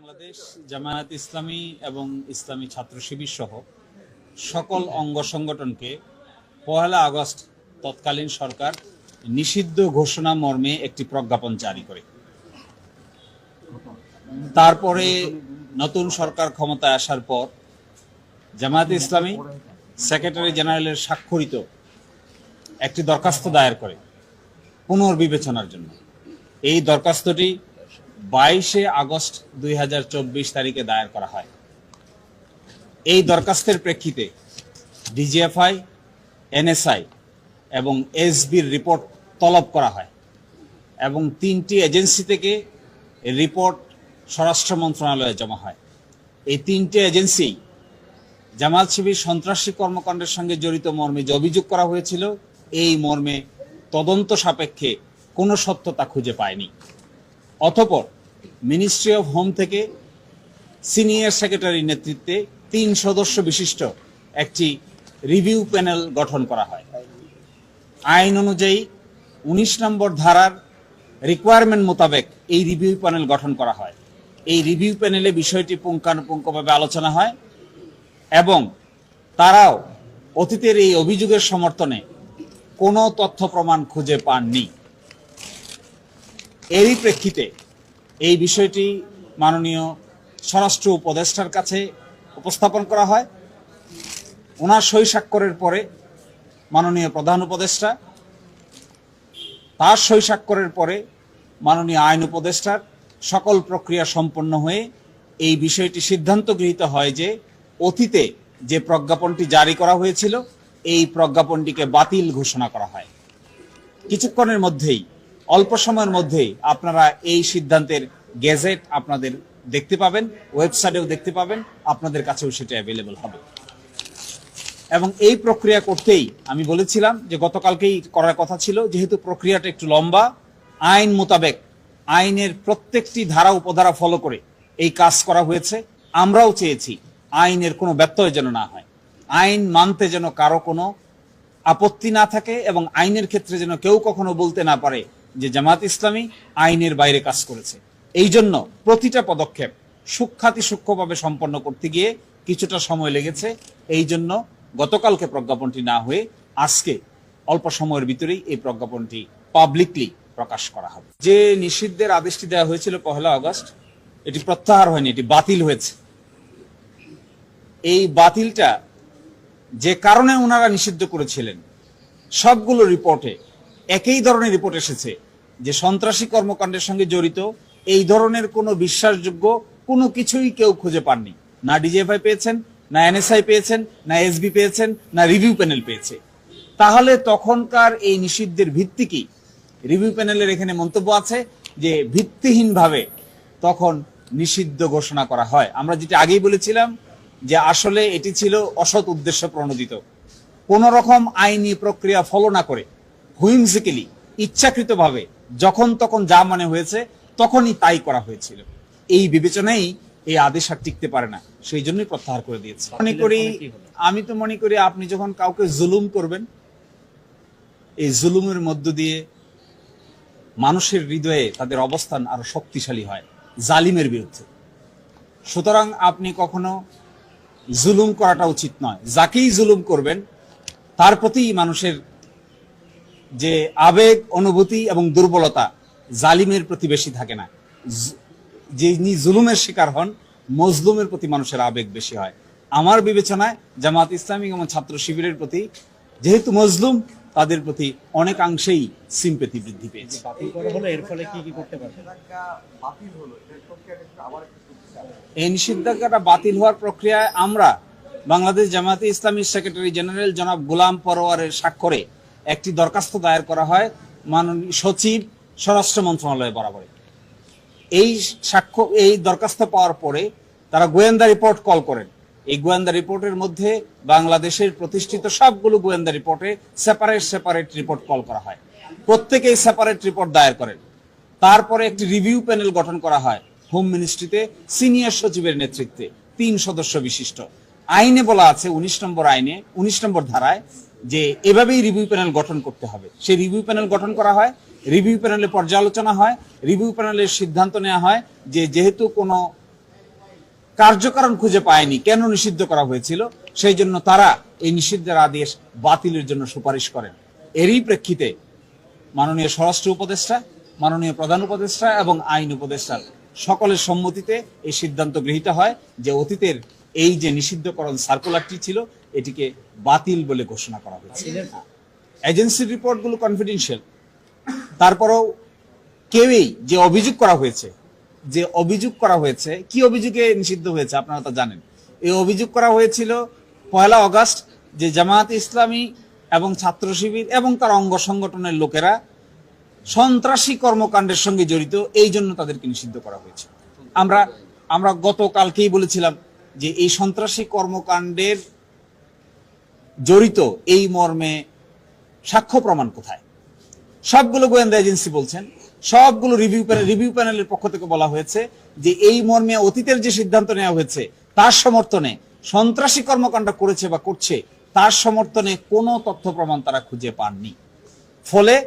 বাংলাদেশ জামায়াত ইসলামী এবং ইসলামী ছাত্র শিবির সহ সকল অঙ্গ সংগঠনকে পহেলা আগস্ট তৎকালীন সরকার নিষিদ্ধ ঘোষণা মর্মে একটি প্রজ্ঞাপন জারি করে। তারপরে নতুন সরকার ক্ষমতায় আসার পর জামায়াত ইসলামী সেক্রেটারি জেনারেলের স্বাক্ষরিত একটি দরখাস্ত দায়ের করে পুনর্বিবেচনার জন্য। এই দরখাস্তটি বাইশে আগস্ট দুই হাজার চব্বিশ তারিখে দায়ের করা হয়। এই দরখাস্তের প্রেক্ষিতে ডিজিএফআই, এনএসআই এবং এসবির রিপোর্ট তলব করা হয় এবং তিনটি এজেন্সি থেকে রিপোর্ট স্বরাষ্ট্র মন্ত্রণালয়ে জমা হয়। এই তিনটি এজেন্সি জামাত শিবির সন্ত্রাসী কর্মকাণ্ডের সঙ্গে জড়িত মর্মে যে অভিযোগ করা হয়েছিল, এই মর্মে তদন্ত সাপেক্ষে কোনো সত্যতা খুঁজে পায়নি। অতপর মিনিস্ট্রি অফ হোম থেকে সিনিয়র সেক্রেটারির নেতৃত্বে তিন সদস্য বিশিষ্ট একটি রিভিউ প্যানেল গঠন করা হয়। আইন অনুযায়ী উনিশ নম্বর ধারার রিকোয়ারমেন্ট মোতাবেক এই রিভিউ প্যানেল গঠন করা হয়। এই রিভিউ প্যানেলে বিষয়টি পুঙ্খানুপুঙ্খভাবে আলোচনা হয় এবং তারাও অতীতের এই অভিযোগের সমর্থনে কোনো তথ্য প্রমাণ খুঁজে পাননি। এরই প্রেক্ষিতে এই বিষয়টি মাননীয় স্বরাষ্ট্র উপদেষ্টার কাছে উপস্থাপন করা হয়। ওনার সই স্বাক্ষরের পরে মাননীয় প্রধান উপদেষ্টা, তার সই স্বাক্ষরের পরে মাননীয় আইন উপদেষ্টার সকল প্রক্রিয়া সম্পন্ন হয়ে এই বিষয়টি সিদ্ধান্ত গৃহীত হয় যে অতীতে যে প্রজ্ঞাপনটি জারি করা হয়েছিল, এই প্রজ্ঞাপনটিকে বাতিল ঘোষণা করা হয়। কিছুক্ষণের মধ্যেই অল্প সময়ের মধ্যেই আপনারা এই সিদ্ধান্তের গেজেট আপনাদের দেখতে পাবেন, ওয়েবসাইটেও দেখতে পাবেন, আপনাদের কাছেও সেটা অ্যাভেলেবল হবে। এবং এই প্রক্রিয়া করতেই আমি বলেছিলাম যে গতকালকেই করার কথা ছিল, যেহেতু প্রক্রিয়াটা একটু লম্বা, আইন মোতাবেক, আইনের প্রত্যেকটি ধারা উপধারা ফলো করে এই কাজ করা হয়েছে। আমরাও চেয়েছি আইনের কোনো ব্যত্যয় যেন না হয়। আইন মানতে যেন কারও কোনো আপত্তি না থাকে এবং আইনের ক্ষেত্রে যেন কেউ কখনো বলতে না পারে যে জামাত ইসলামী আইনের বাইরে কাজ করেছে। এই জন্য প্রতিটা পদক্ষেপ সূক্ষাতি সূক্ষ্মভাবে সম্পন্ন করতে গিয়ে কিছুটা সময় লেগেছে। এই জন্য গতকালকে প্রজ্ঞাপনটি না হয়ে আজকে অল্প সময়ের ভিতরেই এই প্রজ্ঞাপনটি পাবলিকলি প্রকাশ করা হবে। যে নিষিদ্ধের আদেশটি দেওয়া হয়েছিল পহেলা আগস্ট, এটি প্রত্যাহার হয়নি, এটি বাতিল হয়েছে। এই বাতিলটা যে কারণে ওনারা নিষিদ্ধ করেছিলেন, সবগুলো রিপোর্টে একই ধরনের রিপোর্ট এসেছে যে সন্ত্রাসী কর্মকাণ্ডের সঙ্গে জড়িত এই ধরনের কোনো বিশ্বাসযোগ্য কোনো কিছুই কেউ খুঁজে পাননি। না ডিজিএফআই পেয়েছেন, না এনএসআই পেয়েছেন, না এসবি পেয়েছেন, না রিভিউ প্যানেল পেয়েছে। তাহলে তখনকার এই নিষিদ্ধের ভিত্তি কি? রিভিউ প্যানেলের এখানে মন্তব্য আছে যে ভিত্তিহীনভাবে তখন নিষিদ্ধ ঘোষণা করা হয়। আমরা যেটা আগেই বলেছিলাম যে আসলে এটি ছিল অসৎ উদ্দেশ্য প্রণোদিত। কোন রকম আইনি প্রক্রিয়া ফলো না করে হুইমসিক্যালি ইচ্ছাকৃতভাবে যখন তখন যা মনে হয়েছে তখনই তাই করা হয়েছিল। এই বিবেচনাই এই আদেশ আর টিকতে পারে না। সেই জন্যই প্রত্যাহার করে দিয়েছে। মনে করি আমি তো মনে করি আপনি যখন কাউকে জুলুম করবেন এই জুলুমের মধ্য দিয়ে মানুষের হৃদয়ে তাদের অবস্থান আরও শক্তিশালী হয় জালিমের বিরুদ্ধে। সুতরাং আপনি কখনো জুলুম করাটা উচিত নয়। যাকেই জুলুম করবেন তার প্রতি মানুষের যে আবেগ অনুভূতি এবং দুর্বলতা জালিমের প্রতি বেশি থাকে না। যিনি জুলুমের শিকার হন মজলুমের প্রতি মানুষের আবেগ বেশি হয়। আমার বিবেচনায় জামাত ইসলামী এবং ছাত্র শিবিরের প্রতি যেহেতু মজলুম তাদের প্রতি অনেকাংশেই সিম্পেথি বৃদ্ধি পেয়েছে। এর ফলে কি কি করতে। এই নিষেধাজ্ঞাটা বাতিল হওয়ার প্রক্রিয়ায় আমরা বাংলাদেশ জামাতে ইসলামী সেক্রেটারি জেনারেল জনাব গোলাম পরোয়ারের স্বাক্ষরে একটি দরখাস্ত দায়ের করা হয় মাননীয় সচিব, স্বরাষ্ট্র মন্ত্রণালয় বরাবরে এই সাক্ষ্য, এই দরখাস্ত পাওয়ার পরে তারা গোয়েন্দা রিপোর্ট কল করেন। এই গোয়েন্দা রিপোর্টের মধ্যে বাংলাদেশের প্রতিষ্ঠিত সবগুলো গোয়েন্দা রিপোর্টে সেপারেট সেপারেট রিপোর্ট কল করা হয়। প্রত্যেকেই সেপারেট রিপোর্ট দায়ের করেন। তারপরে একটি রিভিউ প্যানেল গঠন করা হয় হোম মিনিস্ট্রিতে সিনিয়র সচিবের নেতৃত্বে, তিন সদস্য বিশিষ্ট। আইনে বলা আছে, উনিশ নম্বর আইনে, উনিশ নম্বর ধারায় যে এভাবেই রিভিউ প্যানেল গঠন করতে হবে। সেই রিভিউ প্যানেল গঠন করা হয় রিভিউ প্যানেলে পর্যালোচনা হয় রিভিউ প্যানেলের সিদ্ধান্ত নেওয়া হয় যে যেহেতু কোনো কার্যকারণ খুঁজে পায়নি, কেন নিষিদ্ধ করা হয়েছিল, সেই জন্য তারা এই নিষিদ্ধের আদেশ বাতিলের জন্য সুপারিশ করেন। এরই প্রেক্ষিতে মাননীয় স্বরাষ্ট্র উপদেষ্টা, মাননীয় প্রধান উপদেষ্টা এবং আইন উপদেষ্টা সকলের সম্মতিতে এই সিদ্ধান্ত গৃহীত হয় যে অতীতের এই যে নিষিদ্ধকরণ সার্কুলারটি ছিল এটিকে বাতিল বলে ঘোষণা করা হয়েছে। এজেন্সির রিপোর্টগুলো কনফিডেন্সিয়াল তারপরেও কেউই যে অভিযোগ করা হয়েছে যে অভিযোগ করা হয়েছে কি অভিযোগে নিষিদ্ধ হয়েছে আপনারা তো জানেন? এই অভিযোগ করা হয়েছিল পয়লা অগস্ট যে জামায়াত ইসলামী এবং ছাত্র শিবির এবং তার অঙ্গ সংগঠনের লোকেরা সন্ত্রাসী কর্মকাণ্ডের সঙ্গে জড়িত এই জন্য তাদেরকে নিষিদ্ধ করা হয়েছে। আমরা আমরা গতকালকেই বলেছিলাম যে এই সন্ত্রাসী কর্মকাণ্ডের জড়িত এই মর্মে সাক্ষ্য প্রমাণ কোথায়? সবগুলো গোয়েন্দা এজেন্সি বলছেন, সবগুলো রিভিউ প্যানেল, রিভিউ প্যানেলের পক্ষ থেকে বলা হয়েছে যে এই মর্মে অতীতের যে সিদ্ধান্ত নেওয়া হয়েছে, তার সমর্থনে সন্ত্রাসী কর্মকাণ্ড করেছে বা করছে, তার সমর্থনে কোনো তথ্য প্রমাণ তারা খুঁজে পাননি। ফলে